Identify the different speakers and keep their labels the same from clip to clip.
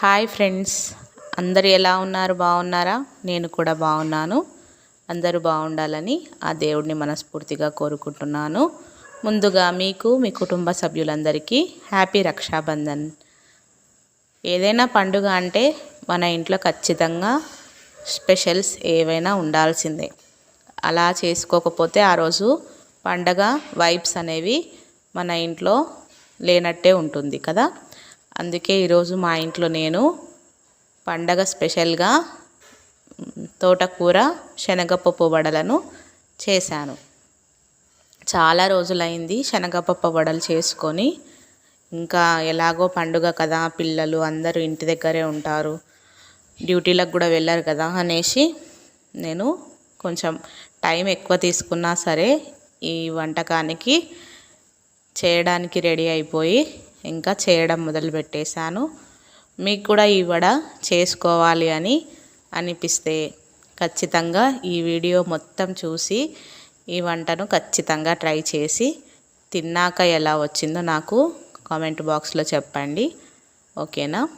Speaker 1: Hi friends. అందరు ఎలా ఉన్నారు? బాగున్నారా? నేను కూడా బాగున్నాను. అందరూ బాగుండాలని ఆ దేవుడిని మనస్ఫూర్తిగా కోరుకుంటున్నాను. ముందుగా మీకు మీ కుటుంబ సభ్యులందరికీ హ్యాపీ రక్షాబంధన్. ఏదైనా పండుగ అంటే మన ఇంట్లో ఖచ్చితంగా స్పెషల్స్ ఏవైనా ఉండాల్సిందే. అలా చేసుకోకపోతే ఆ రోజు పండగ వైబ్స్ అనేవి మన ఇంట్లో లేనట్టే ఉంటుంది కదా? అందుకే ఈరోజు మా ఇంట్లో నేను పండగ స్పెషల్గా తోటకూర శనగపప్పు వడలను చేశాను. చాలా రోజులైంది శనగపప్పు వడలు చేసుకొని ఇంకా ఎలాగో పండుగ కదా పిల్లలు అందరూ ఇంటి దగ్గరే ఉంటారు డ్యూటీలకు కూడా వెళ్ళారు కదా అనేసి నేను కొంచెం టైం ఎక్కువ తీసుకున్నా సరే ఈ వంటకానికి చేయడానికి రెడీ అయిపోయి ఇంకా చేయడం మొదలు పెట్టేశాను మీకు కూడా ఈ వడ చేసుకోవాలి అని అనిపిస్తే ఖచ్చితంగా ఈ వీడియో మొత్తం చూసి ఈ వంటను ఖచ్చితంగా ట్రై చేసి తిన్నాక ఎలా వచ్చిందో నాకు కామెంట్ బాక్స్లో చెప్పండి. ఓకేనా?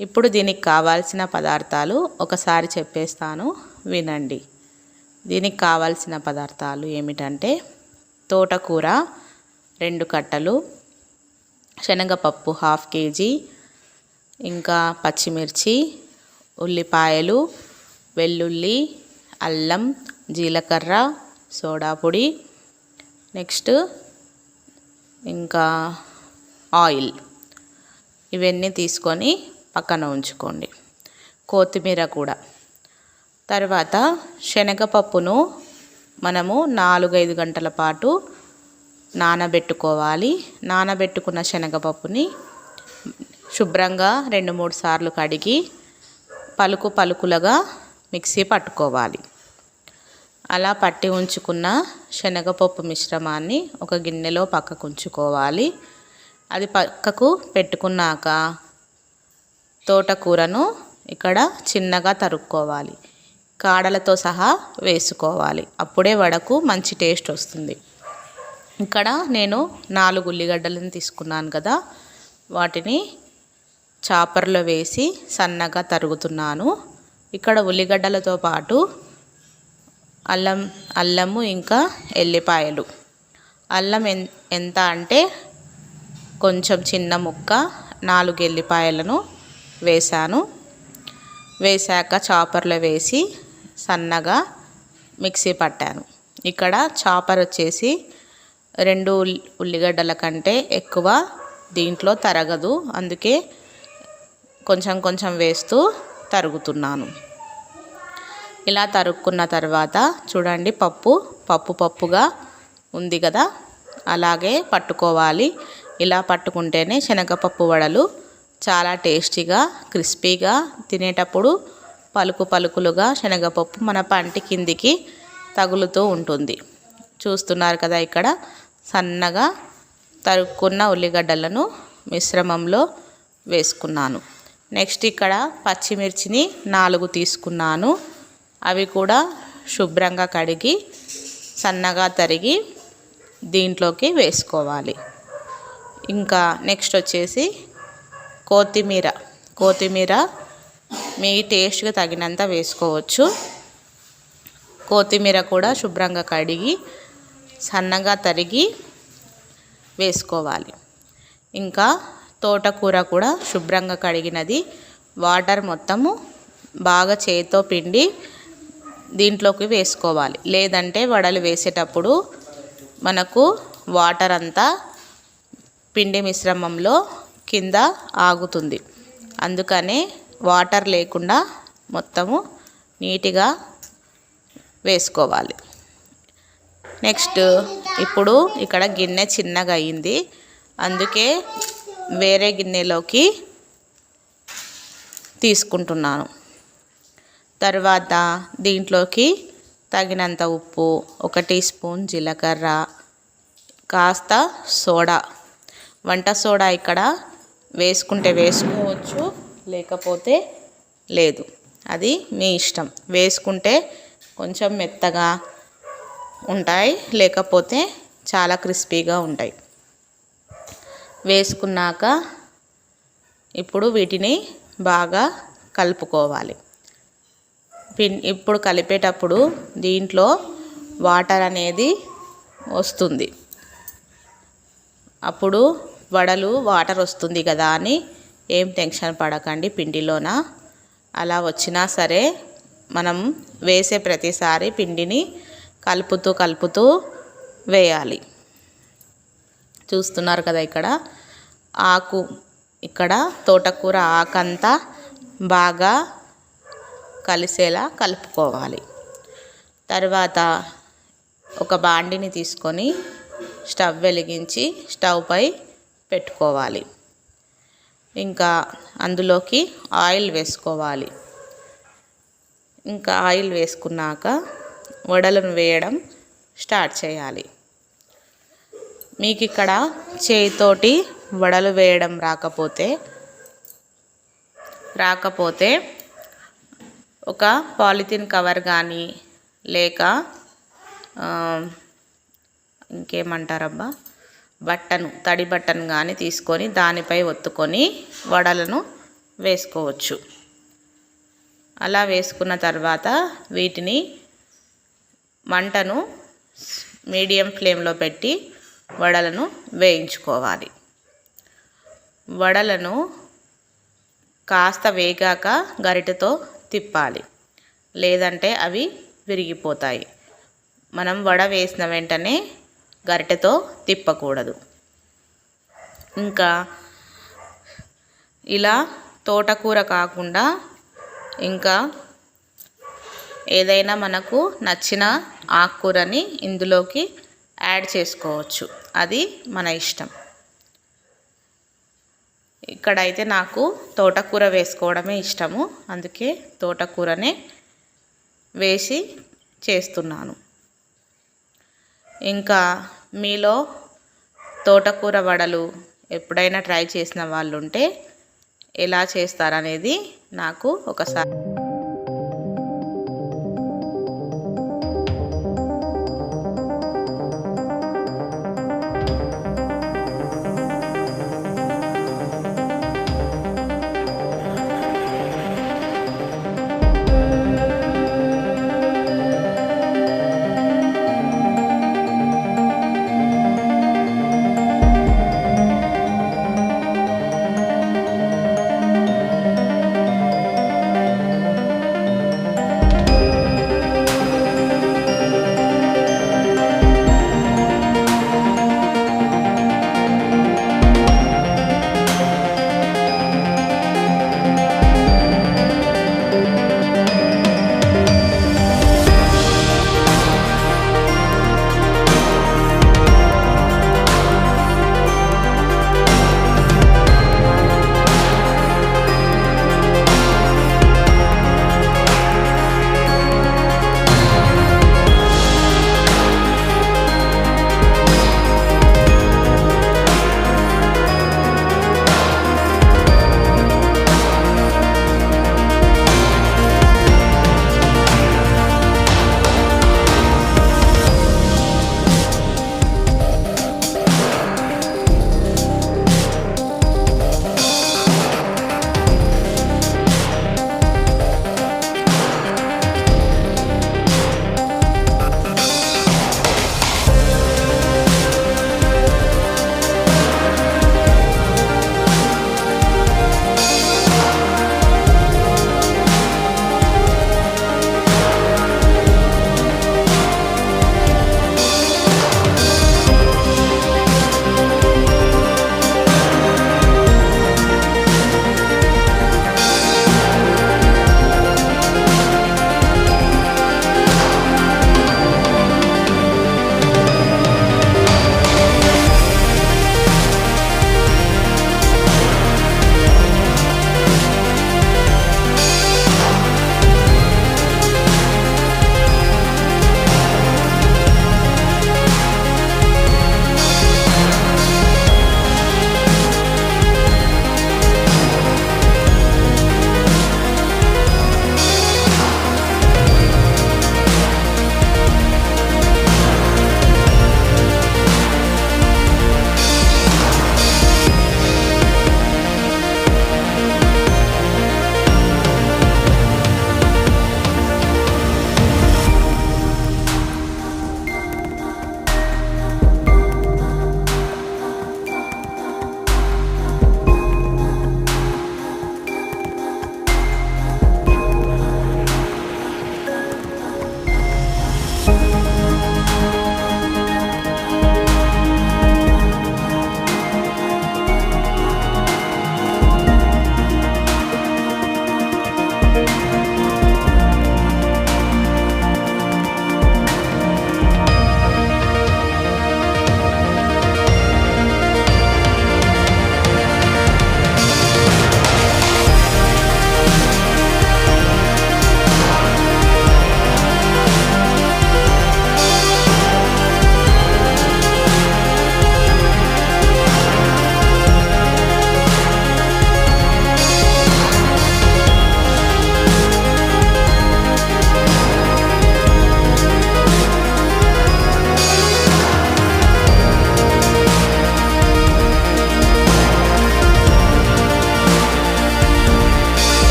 Speaker 1: ఇప్పుడు దీనికి కావాల్సిన పదార్థాలు ఒకసారి చెప్పేస్తాను వినండి. దీనికి కావాల్సిన పదార్థాలు ఏమిటంటే తోటకూర రెండు కట్టలు శనగపప్పు హాఫ్ కేజీ ఇంకా పచ్చిమిర్చి ఉల్లిపాయలు వెల్లుల్లి అల్లం జీలకర్ర సోడా పొడి నెక్స్ట్ ఇంకా ఆయిల్. ఇవన్నీ తీసుకొని పక్కన ఉంచుకోండి. కొత్తిమీర కూడా. తర్వాత శనగపప్పును మనము నాలుగైదు గంటల పాటు నానబెట్టుకోవాలి. నానబెట్టుకున్న శనగపప్పుని శుభ్రంగా రెండు మూడు సార్లు కడిగి పలుకు పలుకులుగా మిక్సీ పట్టుకోవాలి. అలా పట్టి ఉంచుకున్న శనగపప్పు మిశ్రమాన్ని ఒక గిన్నెలో పక్కకు ఉంచుకోవాలి. అది పక్కకు పెట్టుకున్నాక తోటకూరను ఇక్కడ చిన్నగా తరుక్కోవాలి. కాడలతో సహా వేసుకోవాలి. అప్పుడే వడకు మంచి టేస్ట్ వస్తుంది. ఇక్కడ నేను నాలుగు ఉల్లిగడ్డలను తీసుకున్నాను కదా. వాటిని చాపర్లో వేసి సన్నగా తరుగుతున్నాను. ఇక్కడ ఉల్లిగడ్డలతో పాటు అల్లం అల్లము ఇంకా ఎల్లిపాయలు. అల్లం ఎన్ ఎంత అంటే కొంచెం చిన్న ముక్క నాలుగు ఎల్లిపాయలను వేశాను. వేశాక చాపర్లో వేసి సన్నగా మిక్సీ పట్టాను. ఇక్కడ చాపర్ వచ్చేసి రెండు ఉల్లిగడ్డల కంటే ఎక్కువ దీంట్లో తరగదు. అందుకే కొంచెం కొంచెం వేస్తూ తరుగుతున్నాను. ఇలా తరుక్కున్న తర్వాత చూడండి పప్పు పప్పు పప్పుగా ఉంది కదా? అలాగే పట్టుకోవాలి. ఇలా పట్టుకుంటేనే శనగపప్పు వడలు చాలా టేస్టీగా క్రిస్పీగా తినేటప్పుడు పలుకు పలుకులుగా శనగపప్పు మన పంటి కిందికి తగులుతూ ఉంటుంది. చూస్తున్నారు కదా ఇక్కడ? సన్నగా తరుక్కున్న ఉల్లిగడ్డలను మిశ్రమంలో వేసుకున్నాను. నెక్స్ట్ ఇక్కడ పచ్చిమిర్చిని నాలుగు తీసుకున్నాను. అవి కూడా శుభ్రంగా కడిగి సన్నగా తరిగి దీంట్లోకి వేసుకోవాలి. ఇంకా నెక్స్ట్ వచ్చేసి కొత్తిమీర. కొత్తిమీర మీ టేస్ట్గా తగినంత వేసుకోవచ్చు. కొత్తిమీర కూడా శుభ్రంగా కడిగి సన్నగా తరిగి వేసుకోవాలి. ఇంకా తోటకూర కూడా శుభ్రంగా కడిగినది. వాటర్ మొత్తము బాగా చేతితో పిండి దీంట్లోకి వేసుకోవాలి. లేదంటే వడలు వేసేటప్పుడు మనకు వాటర్ అంతా పిండి మిశ్రమంలో కింద ఆగుతుంది. అందుకనే వాటర్ లేకుండా మొత్తము నీట్గా వేసుకోవాలి. నెక్స్ట్ ఇప్పుడు ఇక్కడ గిన్నె చిన్నగా అయింది. అందుకే వేరే గిన్నెలోకి తీసుకుంటున్నాను. తర్వాత దీంట్లోకి తగినంత ఉప్పు ఒక టీ స్పూన్ జీలకర్ర కాస్త సోడా. వంట సోడా ఇక్కడ వేసుకుంటే వేసుకోవచ్చు లేకపోతే లేదు. అది మీ ఇష్టం. వేసుకుంటే కొంచెం మెత్తగా ఉంటాయి లేకపోతే చాలా క్రిస్పీగా ఉంటాయి. వేసుకున్నాక ఇప్పుడు వీటిని బాగా కలుపుకోవాలి. పిన్ ఇప్పుడు కలిపేటప్పుడు దీంట్లో వాటర్ అనేది వస్తుంది. అప్పుడు వడలు వాటర్ వస్తుంది కదా అని ఏం టెన్షన్ పడకండి పిండిలోన. అలా వచ్చినా సరే మనం వేసే ప్రతిసారి పిండిని కలుపుతూ కలుపుతూ వేయాలి. చూస్తున్నారు కదా ఇక్కడ? ఆకు ఇక్కడ తోటకూర ఆకంతా బాగా కలిసేలా కలుపుకోవాలి. తర్వాత ఒక బాండిని తీసుకొని స్టవ్ వెలిగించి స్టవ్పై పెట్టుకోవాలి. ఇంకా అందులోకి ఆయిల్ వేసుకోవాలి. ఇంకా ఆయిల్ వేసుకున్నాక వడలను వేయడం స్టార్ట్ చేయాలి. మీకు ఇక్కడ చేయితోటి వడలు వేయడం రాకపోతే రాకపోతే ఒక పాలిథిన్ కవర్ కానీ లేక ఇంకేమంటారబ్బా బట్టను తడి బట్టను కానీ తీసుకొని దానిపై ఒత్తుకొని వడలను వేసుకోవచ్చు. అలా వేసుకున్న తర్వాత వీటిని మంటను మీడియం ఫ్లేమ్లో పెట్టి వడలను వేయించుకోవాలి. వడలను కాస్త వేగాక గరిటెతో తిప్పాలి. లేదంటే అవి విరిగిపోతాయి. మనం వడ వేసిన వెంటనే గరిటెతో తిప్పకూడదు. ఇంకా ఇలా తోటకూర కాకుండా ఇంకా ఏదైనా మనకు నచ్చిన ఆకుకూరని ఇందులోకి యాడ్ చేసుకోవచ్చు. అది మన ఇష్టం. ఇక్కడైతే నాకు తోటకూర వేసుకోవడమే ఇష్టము. అందుకే తోటకూరనే వేసి చేస్తున్నాను. ఇంకా మీలో తోటకూర వడలు ఎప్పుడైనా ట్రై చేసిన వాళ్ళు ఉంటే ఎలా చేస్తారనేది నాకు ఒకసారి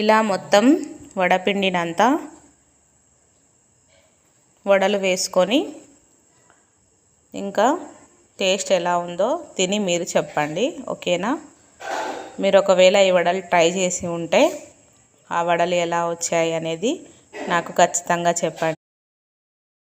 Speaker 1: ఇలా మొత్తం వడపిండినంతా వడలు వేసుకొని ఇంకా టేస్ట్ ఎలా ఉందో తిని మీరు చెప్పండి ఓకేనా? మీరు ఒకవేళ ఈ వడలు ట్రై చేసి ఉంటే ఆ వడలు ఎలా వచ్చాయి అనేది నాకు ఖచ్చితంగా చెప్పండి.